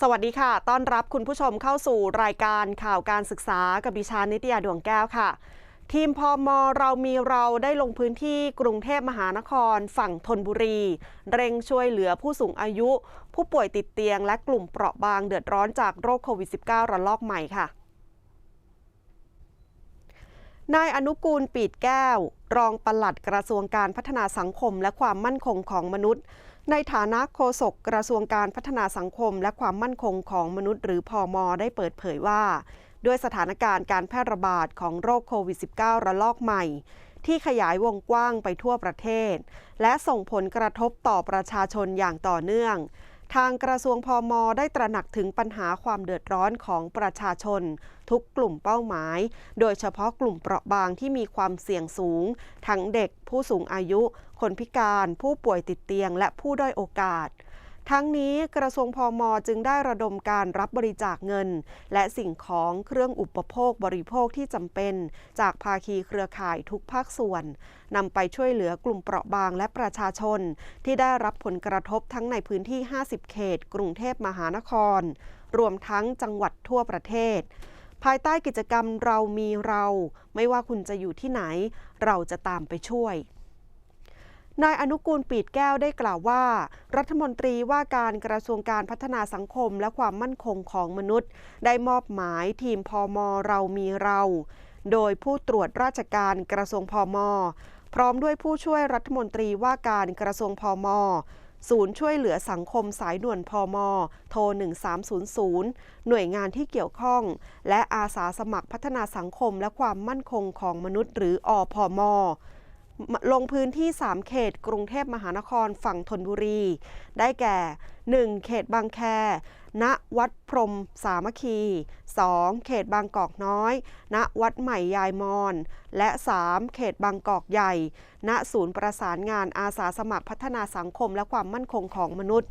สวัสดีค่ะ ต้อนรับคุณผู้ชมเข้าสู่รายการข่าวการศึกษากับดิฉันนิตยาดวงแก้วค่ะ ทีมพอมเรามีเราได้ลงพื้นที่กรุงเทพมหานคร ฝั่งธนบุรี เร่งช่วยเหลือผู้สูงอายุ ผู้ป่วยติดเตียงและกลุ่มเปราะบางเดือดร้อนจากโรคโควิด -19 ระลอกใหม่ค่ะนายอนุกูลปีดแก้ว รองปลัดกระทรวงการพัฒนาสังคมและความมั่นคงของมนุษย์ ในฐานะโฆษกกระทรวงการพัฒนาสังคม และความมั่นคงของมนุษย์หรือพอมได้เปิดเผยว่า ด้วยสถานการณ์การแพร่ระบาดของโรคโควิด -19 ระลอกใหม่ ที่ขยายวงกว้างไปทั่วประเทศ และส่งผลกระทบต่อประชาชนอย่างต่อเนื่อง ทางกระทรวงพอมได้ตระหนักถึงปัญหาความเดือดร้อนของประชาชน ทุกกลุ่มเป้าหมาย โดยเฉพาะกลุ่มเปราะบางที่มีความเสี่ยงสูง ทั้งเด็ก ผู้สูงอายุ คนพิการ ผู้ป่วยติดเตียง และผู้ด้อยโอกาส ทั้งนี้กระทรวงพอมจึงได้ระดมการรับบริจาคเงิน และสิ่งของเครื่องอุปโภคบริโภคที่จำเป็น จากภาคีเครือข่ายทุกภาคส่วนนำไปช่วยเหลือกลุ่มเปราะบางและประชาชน ที่ได้รับผลกระทบทั้งในพื้นที่ 50 เขต กรุงเทพมหานคร รวมทั้งจังหวัดทั่วประเทศ ภายใต้กิจกรรมเรามีเรา ไม่ว่าคุณจะอยู่ที่ไหน เราจะตามไปช่วย นายอนุกูลปีดแก้วได้กล่าวว่า รัฐมนตรีว่าการกระทรวงการพัฒนาสังคมและความมั่นคงของมนุษย์ ได้มอบหมายทีมพอมเรามีเรา โดยผู้ตรวจราชการกระทรวงพอมพร้อมด้วยผู้ช่วยรัฐมนตรีว่าการกระทรวงพอมศูนย์ช่วยเหลือสังคมสายด่วนพอมโทร 1300 หน่วยงานที่เกี่ยวข้อง และอาสาสมัครพัฒนาสังคมและความมั่นคงของมนุษย์หรืออพอม ลงพื้นที่ 3 เขตกรุงเทพมหานครฝั่งธนบุรี ได้แก่ 1. เขตบางแค ณ วัดพรมสามัคคี 2. เขตบางกอกน้อย ณ วัดใหม่ยายมอน และ 3. เขตบางกอกใหญ่ ณ ศูนย์ประสานงานอาสาสมัครพัฒนาสังคมและความมั่นคงของมนุษย์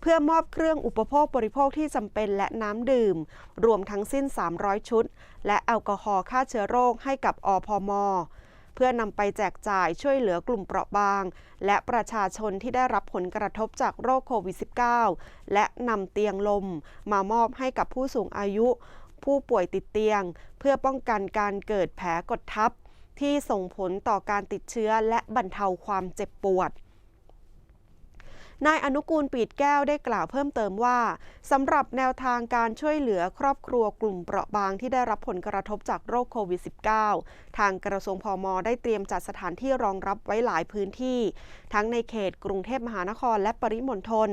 เพื่อมอบเครื่องอุปโภคบริโภคที่จำเป็นและน้ำดื่ม รวมทั้งสิ้น 300 ชุด และแอลกอฮอล์ฆ่าเชื้อโรคให้กับอพม พื่อนำไปแจกจ่ายช่วยเหลือกลุ่มเปราะบาง และประชาชนที่ได้รับผลกระทบจากโรคโควิด -19 และนำเตียงลม มามอบให้กับผู้สูงอายุ ผู้ป่วยติดเตียง เพื่อป้องกันการเกิดแผลกดทับ ที่ส่งผลต่อการติดเชื้อและบรรเทาความเจ็บปวด นายอนุกูลปีดแก้วได้กล่าวเพิ่มเติมว่าสำหรับแนวทางการช่วยเหลือครอบครัวกลุ่มเปราะบางที่ได้รับผลกระทบจากโรคโควิด -19 ทางกระทรวงพอมได้เตรียมจัดสถานที่รองรับไว้หลายพื้นที่ ทั้งในเขตกรุงเทพมหานครและปริมณฑล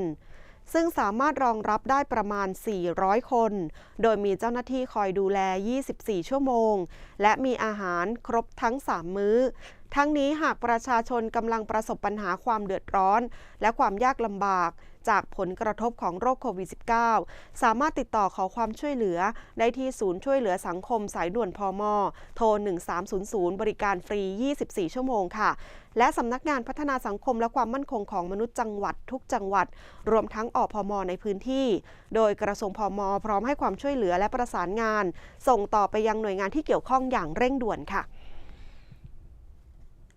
ซึ่งสามารถรองรับได้ประมาณ 400 คน โดยมีเจ้าหน้าที่คอยดูแล 24 ชั่วโมง และมีอาหารครบทั้ง 3 มื้อ ทั้งนี้หากประชาชนกำลังประสบปัญหาความเดือดร้อน และความยากลำบากจากผลกระทบของโรคโควิด -19 สามารถติดต่อขอความช่วยเหลือ ได้ที่ศูนย์ช่วยเหลือสังคมสายด่วนพอมโทร 1300 บริการฟรี 24 ชั่วโมงค่ะ และสำนักงานพัฒนาสังคมและความมั่นคงของมนุษย์จังหวัดทุกจังหวัด รวมทั้งอพมในพื้นที่ โดยกระทรวงพมพร้อมให้ความช่วยเหลือและประสานงาน ส่งต่อไปยังหน่วยงานที่เกี่ยวข้องอย่างเร่งด่วนค่ะ